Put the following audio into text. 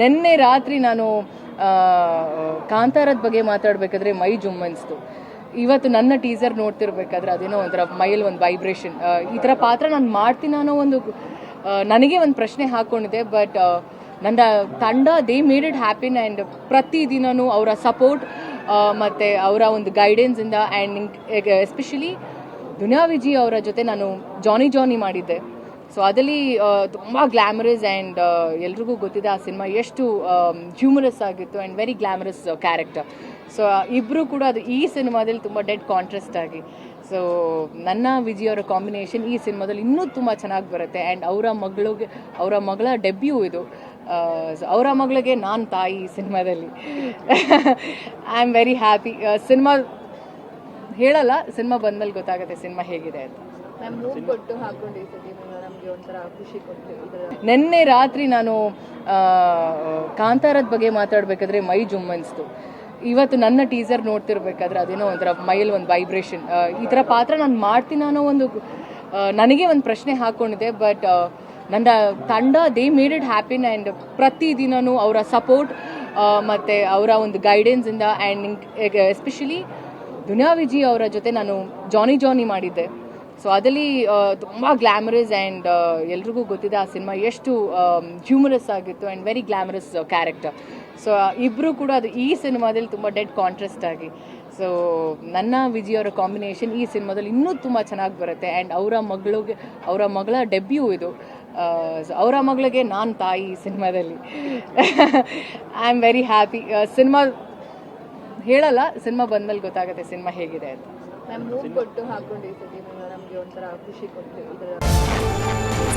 ನಿನ್ನೆ ರಾತ್ರಿ ನಾನು ಕಾಂತಾರದ ಬಗ್ಗೆ ಮಾತಾಡಬೇಕಾದ್ರೆ ಮೈ ಜುಮ್ಮನ್ಸ್ತು. ಇವತ್ತು ನನ್ನ ಟೀಸರ್ ನೋಡ್ತಿರ್ಬೇಕಾದ್ರೆ ಅದೇನೋ ಒಂಥರ ಮೈಲ್ ಒಂದು ವೈಬ್ರೇಷನ್ ಈ ಥರ ಪಾತ್ರ ನಾನು ಮಾಡ್ತೀನಿ ಅನ್ನೋ ಒಂದು ನನಗೆ ಒಂದು ಪ್ರಶ್ನೆ ಹಾಕ್ಕೊಂಡಿದೆ ಬಟ್ ನನ್ನ ತಂಡ they made it happen and ಪ್ರತಿದಿನನೂ ಅವರ ಸಪೋರ್ಟ್ ಮತ್ತು ಅವರ ಒಂದು ಗೈಡೆನ್ಸಿಂದ ಆ್ಯಂಡ್ ಎಸ್ಪೆಷಲಿ ದುನಿಯಾ ವಿಜಿ ಅವರ ಜೊತೆ ನಾನು ಜಾನಿ ಜಾನಿ ಮಾಡಿದ್ದೆ. ಸೊ ಅದಲ್ಲಿ ತುಂಬ ಗ್ಲ್ಯಾಮರಸ್ ಆ್ಯಂಡ್ ಎಲ್ರಿಗೂ ಗೊತ್ತಿದೆ ಆ ಸಿನಿಮಾ ಎಷ್ಟು ಹ್ಯೂಮರಸ್ ಆಗಿತ್ತು and very glamorous character so ಇಬ್ಬರು ಕೂಡ ಅದು ಈ ಸಿನಿಮಾದಲ್ಲಿ ತುಂಬ ಡೆಡ್ ಕಾಂಟ್ರಾಸ್ಟ್ ಆಗಿ. ಸೊ ನನ್ನ, ವಿಜಯ್ ಅವರ ಕಾಂಬಿನೇಷನ್ ಈ ಸಿನಿಮಾದಲ್ಲಿ ಇನ್ನೂ ತುಂಬ ಚೆನ್ನಾಗಿ ಬರುತ್ತೆ ಆ್ಯಂಡ್ ಅವರ ಮಗಳಿಗೆ, ಅವರ ಮಗಳ ಡೆಬ್ಯೂ ಇದು. ಅವರ ಮಗಳಿಗೆ ನಾನು ತಾಯಿ ಈ ಸಿನಿಮಾದಲ್ಲಿ. I am very happy cinema, ಹೇಳಲ್ಲ, ಸಿನಿಮಾ ಬಂದಲ್ಲಿ ಗೊತ್ತಾಗುತ್ತೆ ಸಿನಿಮಾ ಹೇಗಿದೆ ಅಂತ. ಕೊಟ್ಟು ಹಾಕೊಂಡಿದ್ದೀವಿ ನಿನ್ನೆ ರಾತ್ರಿ ನಾನು ಕಾಂತಾರದ ಬಗ್ಗೆ ಮಾತಾಡಬೇಕಾದ್ರೆ ಮೈ ಜುಮ್ಮನ್ಸ್ತು. ಇವತ್ತು ನನ್ನ ಟೀಸರ್ ನೋಡ್ತಿರ್ಬೇಕಾದ್ರೆ ಅದೇನೋ ಒಂಥರ ಮೈಯಲ್ಲಿ ಒಂದು ವೈಬ್ರೇಷನ್ ಈ ಥರ ಪಾತ್ರ ನಾನು ಮಾಡ್ತೀನಿ ಅನ್ನೋ ಒಂದು ನನಗೆ ಒಂದು ಪ್ರಶ್ನೆ ಹಾಕ್ಕೊಂಡಿದೆ ಬಟ್ ನನ್ನ ತಂಡ they made it happen and ಪ್ರತಿದಿನನೂ ಅವರ ಸಪೋರ್ಟ್ ಮತ್ತು ಅವರ ಒಂದು ಗೈಡೆನ್ಸಿಂದ ಆ್ಯಂಡ್ ಎಸ್ಪೆಷಲಿ ದುನಿಯಾ ವಿಜಿ ಅವರ ಜೊತೆ ನಾನು ಜಾನಿ ಜಾನಿ ಮಾಡಿದ್ದೆ. ಸೊ ಅದಲ್ಲಿ ತುಂಬ ಗ್ಲ್ಯಾಮರಸ್ ಆ್ಯಂಡ್ ಎಲ್ರಿಗೂ ಗೊತ್ತಿದೆ ಆ ಸಿನಿಮಾ ಎಷ್ಟು ಹ್ಯೂಮರಸ್ ಆಗಿತ್ತು and very glamorous character so ಇಬ್ಬರು ಕೂಡ ಅದು ಈ ಸಿನಿಮಾದಲ್ಲಿ ತುಂಬ ಡೆಡ್ ಕಾಂಟ್ರಾಸ್ಟ್ ಆಗಿ. ಸೊ ನನ್ನ ವಿಜಯ್ ಅವರ ಕಾಂಬಿನೇಷನ್ ಈ ಸಿನಿಮಾದಲ್ಲಿ ಇನ್ನೂ ತುಂಬ ಚೆನ್ನಾಗಿ ಬರುತ್ತೆ ಆ್ಯಂಡ್ ಅವರ ಮಗಳಿಗೆ, ಅವರ ಮಗಳ ಡೆಬ್ಯೂ ಇದು. ಅವರ ಮಗಳಿಗೆ ನಾನು ತಾಯಿ ಈ ಸಿನಿಮಾದಲ್ಲಿ. I am very happy cinema, ಹೇಳಲ್ಲ, ಸಿನಿಮಾ ಬಂದಮೇಲೆ ಗೊತ್ತಾಗುತ್ತೆ ಸಿನಿಮಾ ಹೇಗಿದೆ ಅಂತ. ಮ್ಯಾಮ್ ಮೂಗ್ ಕೊಟ್ಟು ಹಾಕೊಂಡಿದ್ದೀವಿ ನಮಗೆ ಒಂಥರ ಖುಷಿ ಕೊಡ್ತೀವಿ. ಇದರ